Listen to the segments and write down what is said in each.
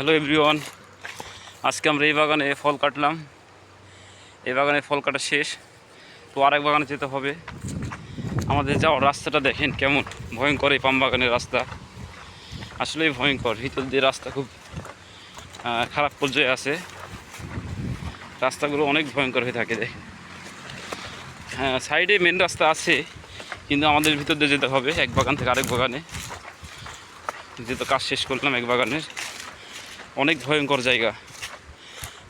Hello everyone, আজকে আমরা এই বাগানে ফল কাটলাম। এই বাগানে ফল কাটা শেষ, তো আরেক বাগানে যেতে হবে। আমাদের যাওয়ার রাস্তাটা দেখেন কেমন, ভয়ঙ্কর এই পাম বাগানের রাস্তা। আসলেই ভয়ঙ্কর, ভিতর দিয়ে রাস্তা খুব খারাপ পর্যায়ে আছে। রাস্তাগুলো অনেক ভয়ঙ্কর হয়ে থাকে দেখেন। হ্যাঁ সাইডে মেন রাস্তা আছে, কিন্তু আমাদের ভিতর দিয়ে যেতে হবে, এক বাগান থেকে আরেক বাগানে। যেহেতু কাজ শেষ করলাম এক বাগানের। অনেক ভয়ঙ্কর জায়গা।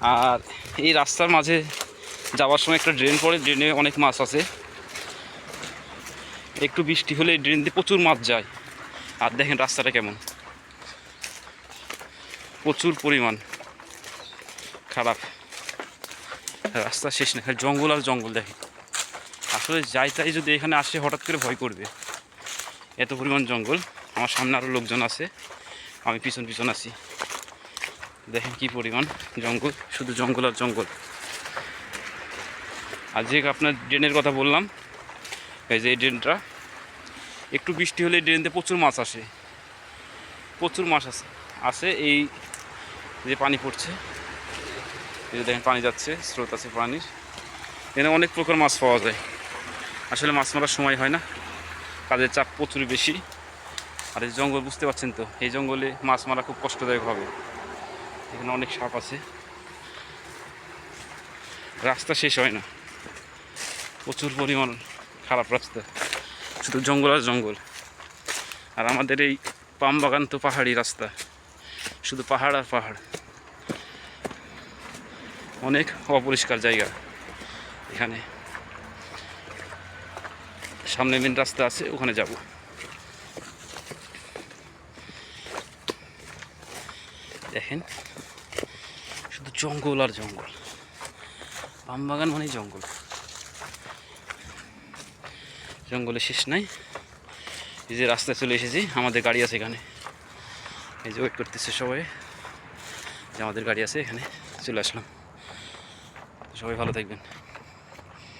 আর এই রাস্তার মাঝে যাওয়ার সময় একটা ড্রেন পড়ে, ড্রেনে অনেক মাছ আছে। একটু বৃষ্টি হলে ড্রেন দিয়ে প্রচুর মাছ যায়। আর দেখেন রাস্তাটা কেমন। প্রচুর পরিমাণ। খারাপ। রাস্তা শেষ না জঙ্গল আর জঙ্গল দেখেন। আসলে যাই তাই যদি এখানে আসে, হঠাৎ করে ভয় করবে। এত পরিমাণ জঙ্গল। আমার সামনে আরও লোকজন আছে। আমি পিছন পিছন আছি। দেখেন কি পরিমাণ জঙ্গল, শুধু জঙ্গল আর জঙ্গল। আর যে আপনার ড্রেনের কথা বললাম, এই যে এই ড্রেনটা, একটু বৃষ্টি হলে ড্রেনতে প্রচুর মাছ আসে। প্রচুর মাছ আসে আসে এই যে পানি পড়ছে। যে দেখেন পানি যাচ্ছে, স্রোত আছে পানির। এখানে অনেক প্রকার মাছ পাওয়া যায়। আসলে মাছ মারার সময় হয় না, কাজের চাপ প্রচুর বেশি। আর এই জঙ্গল বুঝতে পারছেন তো, এই জঙ্গলে মাছ মারা খুব কষ্টদায়ক হবে। এখানে অনেক সাপ আছে। রাস্তা শেষ হয় না। প্রচুর পরিমাণ খারাপ রাস্তা। শুধু জঙ্গল আর জঙ্গল। আর আমাদের এই পাম বাগান তো পাহাড়ি রাস্তা। শুধু পাহাড় আর পাহাড়। অনেক অপরিষ্কার জায়গা এখানে। সামনে মেন রাস্তা আছে, ওখানে যাব। দেখেন, শুধু জঙ্গল আর জঙ্গল। পাম বাগান মানেই জঙ্গল। জঙ্গলে শেষ নাই। এই যে রাস্তায় চলে এসেছি, আমাদের গাড়ি আছে এখানে। এই যে ওয়েট করতেছে সবাই। যে আমাদের গাড়ি আছে এখানে, চলে আসলাম। সবাই ভালো থাকবেন।